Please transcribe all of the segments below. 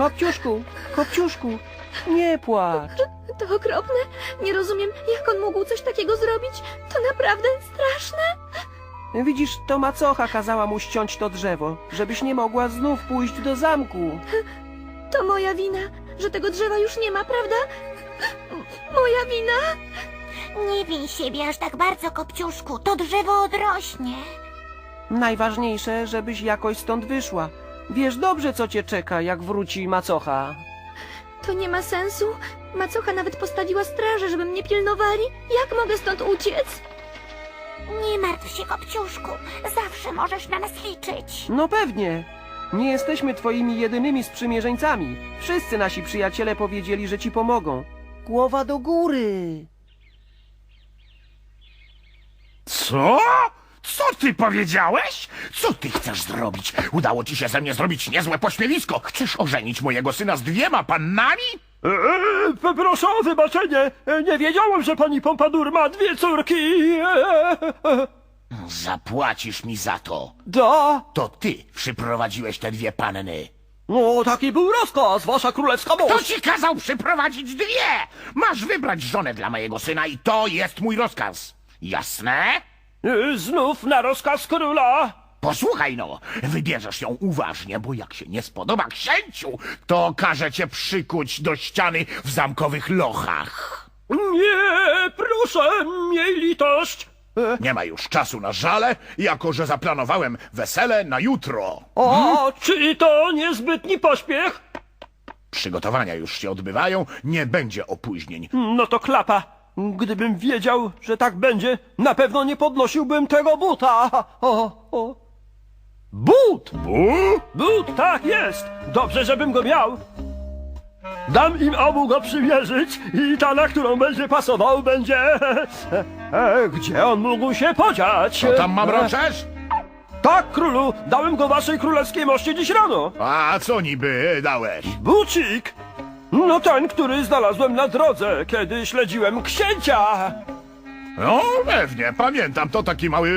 Kopciuszku, kopciuszku, nie płacz. To okropne. Nie rozumiem, jak on mógł coś takiego zrobić. To naprawdę straszne. Widzisz, to macocha kazała mu ściąć to drzewo, żebyś nie mogła znów pójść do zamku. To moja wina, że tego drzewa już nie ma, prawda? Moja wina? Nie win siebie aż tak bardzo, Kopciuszku. To drzewo odrośnie. Najważniejsze, żebyś jakoś stąd wyszła. Wiesz dobrze, co cię czeka, jak wróci macocha. To nie ma sensu. Macocha nawet postawiła straże, żeby mnie pilnowali. Jak mogę stąd uciec? Nie martw się, Kopciuszku. Zawsze możesz na nas liczyć. No pewnie. Nie jesteśmy twoimi jedynymi sprzymierzeńcami. Wszyscy nasi przyjaciele powiedzieli, że ci pomogą. Głowa do góry. Co? Co ty powiedziałeś? Co ty chcesz zrobić? Udało ci się ze mnie zrobić niezłe pośmiewisko. Chcesz ożenić mojego syna z dwiema pannami? Eee, proszę o wybaczenie. E, Nie wiedziałem, że pani Pompadour ma dwie córki. Eee, Zapłacisz mi za to. Da. To ty przyprowadziłeś te dwie panny. No, taki był rozkaz, wasza królewska mość. ci kazał przyprowadzić dwie? Masz wybrać żonę dla mojego syna i to jest mój rozkaz. Jasne? Znów na rozkaz króla. Posłuchaj no, wybierzesz ją uważnie, bo jak się nie spodoba księciu, to każe cię przykuć do ściany w zamkowych lochach. Nie, proszę, miej litość. E, Nie ma już czasu na żale, jako że zaplanowałem wesele na jutro. O, czy to niezbytni pośpiech? Przygotowania już się odbywają, nie będzie opóźnień. No to klapa. Gdybym wiedział, że tak będzie, na pewno nie podnosiłbym tego buta. O, o. But! Bu? But, tak jest! Dobrze, żebym go miał. Dam im obu go przymierzyć i ta, na którą będzie pasował, będzie... E, gdzie on mógł się podziać? Co tam mam roczesz? Tak, królu, dałem go waszej królewskiej mości dziś rano. A co niby dałeś? Bucik! No ten, który znalazłem na drodze, kiedy śledziłem księcia. No pewnie, pamiętam, to taki mały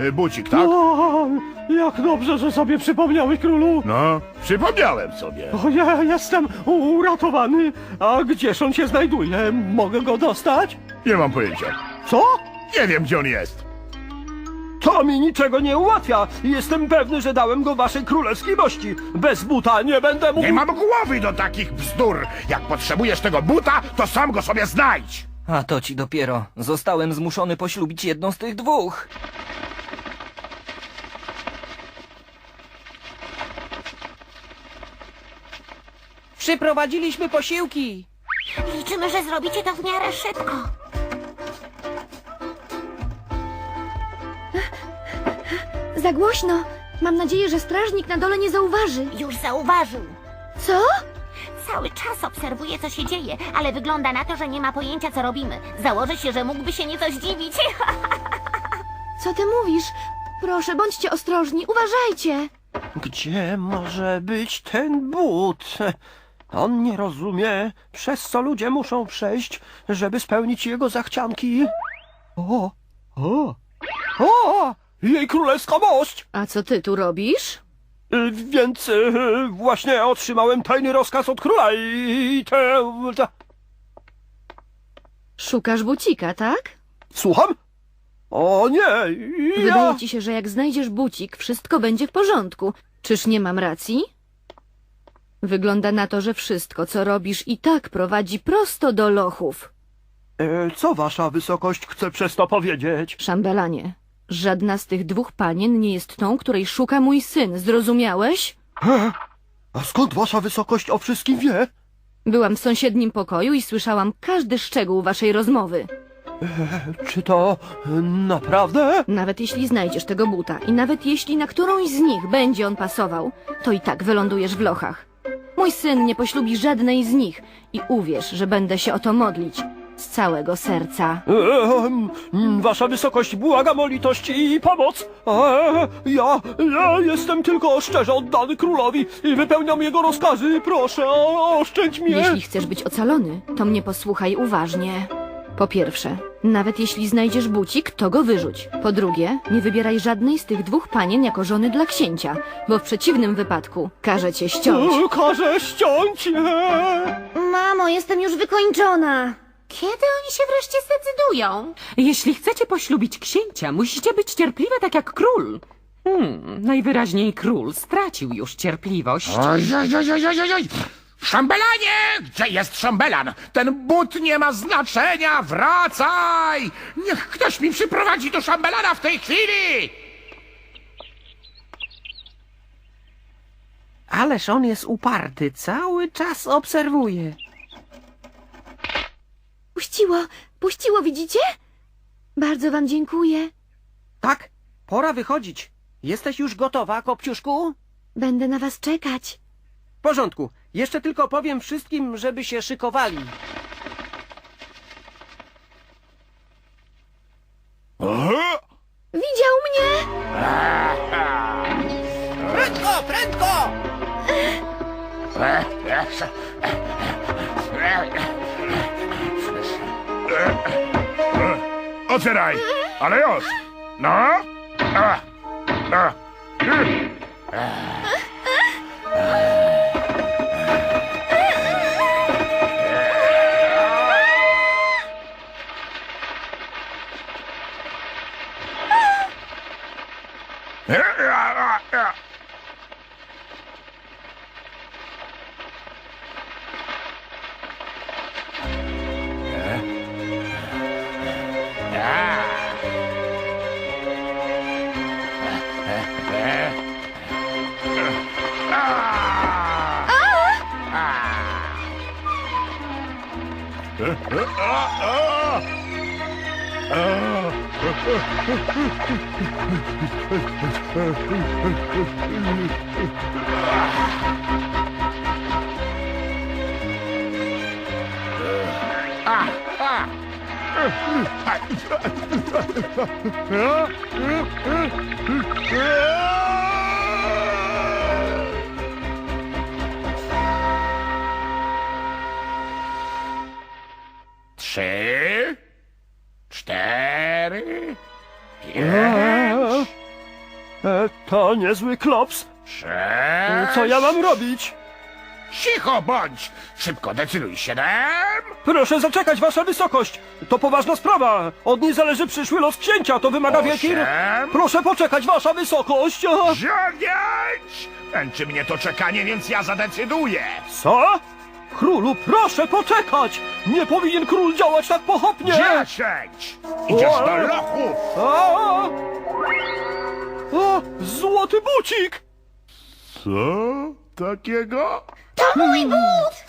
y, bucik, tak? O, jak dobrze, że sobie przypomniałeś, królu. No, przypomniałem sobie. O, ja jestem uratowany. A gdzież on się znajduje? Mogę go dostać? Nie mam pojęcia. Co? Nie wiem, gdzie on jest. To mi niczego nie ułatwia. Jestem pewny, że dałem go waszej królewskiej mości. Bez buta nie będę mógł... Nie mam głowy do takich bzdur. Jak potrzebujesz tego buta, to sam go sobie znajdź. A to ci dopiero. Zostałem zmuszony poślubić jedną z tych dwóch. Przyprowadziliśmy posiłki. Liczymy, że zrobicie to w miarę szybko. Za głośno. Mam nadzieję, że strażnik na dole nie zauważy. Już zauważył. Co? Cały czas obserwuje, co się dzieje, ale wygląda na to, że nie ma pojęcia, co robimy. Założę się, że mógłby się nieco zdziwić. Co ty mówisz? Proszę, bądźcie ostrożni, uważajcie. Gdzie może być ten but? On nie rozumie, przez co ludzie muszą przejść, żeby spełnić jego zachcianki. O, o, o! Jej królewska mość! A co ty tu robisz? Y, Więc y, właśnie otrzymałem tajny rozkaz od króla i te... te... Szukasz bucika, tak? Słucham? O nie, ja... Wydaje ci się, że jak znajdziesz bucik, wszystko będzie w porządku. Czyż nie mam racji? Wygląda na to, że wszystko, co robisz, i tak prowadzi prosto do lochów. E, Co wasza wysokość chce przez to powiedzieć? Szambelanie, żadna z tych dwóch panien nie jest tą, której szuka mój syn, zrozumiałeś? A skąd wasza wysokość o wszystkim wie? Byłam w sąsiednim pokoju i słyszałam każdy szczegół waszej rozmowy. Czy to e, naprawdę? Nawet jeśli znajdziesz tego buta i nawet jeśli na którąś z nich będzie on pasował, to i tak wylądujesz w lochach. Mój syn nie poślubi żadnej z nich i uwierz, że będę się o to modlić z całego serca. Ehm, wasza wysokość, błagam o litość i pomoc. E, ja, ja jestem tylko szczerze oddany królowi i wypełniam jego rozkazy. Proszę, oszczędź mnie. Jeśli chcesz być ocalony, to mnie posłuchaj uważnie. Po pierwsze, nawet jeśli znajdziesz bucik, to go wyrzuć. Po drugie, nie wybieraj żadnej z tych dwóch panien jako żony dla księcia, bo w przeciwnym wypadku każe cię ściąć. O, Każe ściąć! Mamo, jestem już wykończona. Kiedy oni się wreszcie zdecydują? Jeśli chcecie poślubić księcia, musicie być cierpliwe tak jak król. Hmm, najwyraźniej król stracił już cierpliwość. Oj, oj, oj, oj, oj, oj, oj! Szambelanie! Gdzie jest szambelan? Ten but nie ma znaczenia! Wracaj! Niech ktoś mi przyprowadzi do szambelana w tej chwili! Ależ on jest uparty, cały czas obserwuje. Puściło, puściło, widzicie? Bardzo wam dziękuję. Tak, pora wychodzić. Jesteś już gotowa, Kopciuszku? Będę na was czekać. W porządku. Jeszcze tylko powiem wszystkim, żeby się szykowali. Widział mnie? Prędko, prędko! Otwieraj! Ale już! No! A, a, y. 아! Niezły klops. sześć... Co ja mam robić? Cicho bądź! Szybko decyduj, siedem... Proszę zaczekać, wasza wysokość. To poważna sprawa. Od niej zależy przyszły los księcia. To wymaga wielkiej... Osiem. Proszę poczekać, wasza wysokość. Dziewięć! Męczy mnie to czekanie, więc ja zadecyduję! Co? Królu, proszę poczekać! Nie powinien król działać tak pochopnie! Dziesięć! Idziesz do lochów! A! Złoty bucik! Co takiego?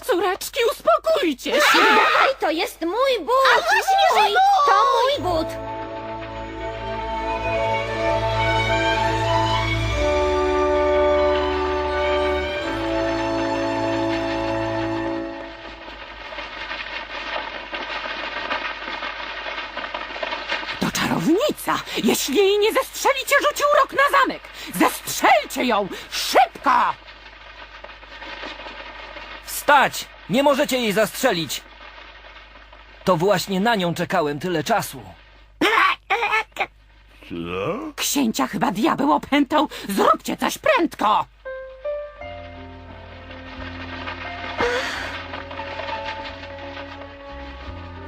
Córeczki, uspokójcie się! Ej, to jest mój but! A właśnie, mój! To mój but! Czarownica! Jeśli jej nie zestrzelicie, rzuci urok na zamek! Zestrzelcie ją! Szybko! Wstać! Nie możecie jej zastrzelić! To właśnie na nią czekałem tyle czasu. Księcia chyba diabeł opętał! Zróbcie coś prędko!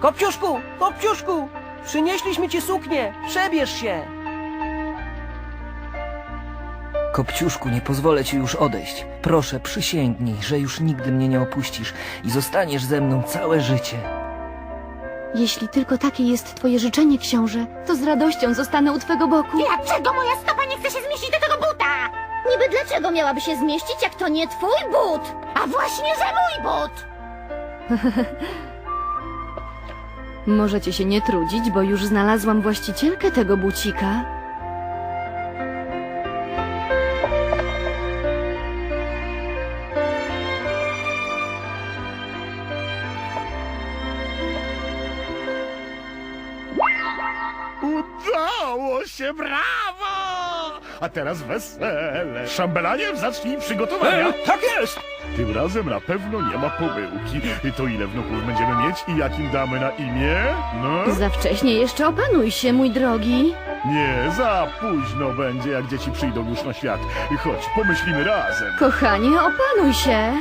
Kopciuszku, Kopciuszku! Przynieśliśmy ci suknię, przebierz się! Kopciuszku, nie pozwolę ci już odejść. Proszę, przysięgnij, że już nigdy mnie nie opuścisz i zostaniesz ze mną całe życie. Jeśli tylko takie jest twoje życzenie, książę, to z radością zostanę u twego boku. Dlaczego moja stopa nie chce się zmieścić do tego buta? Niby dlaczego miałaby się zmieścić, jak to nie twój but? A właśnie, że mój but! Możecie się nie trudzić, bo już znalazłam właścicielkę tego bucika. Udało się, brawo! A teraz wesele. Szambelanie, zacznij przygotowania. E, tak jest! Tym razem na pewno nie ma pomyłki. To ile wnuków będziemy mieć i jakim damy na imię? No? Za wcześnie jeszcze opanuj się, mój drogi. Nie, za późno będzie, jak dzieci przyjdą już na świat. Chodź, pomyślimy razem. Kochanie, opanuj się.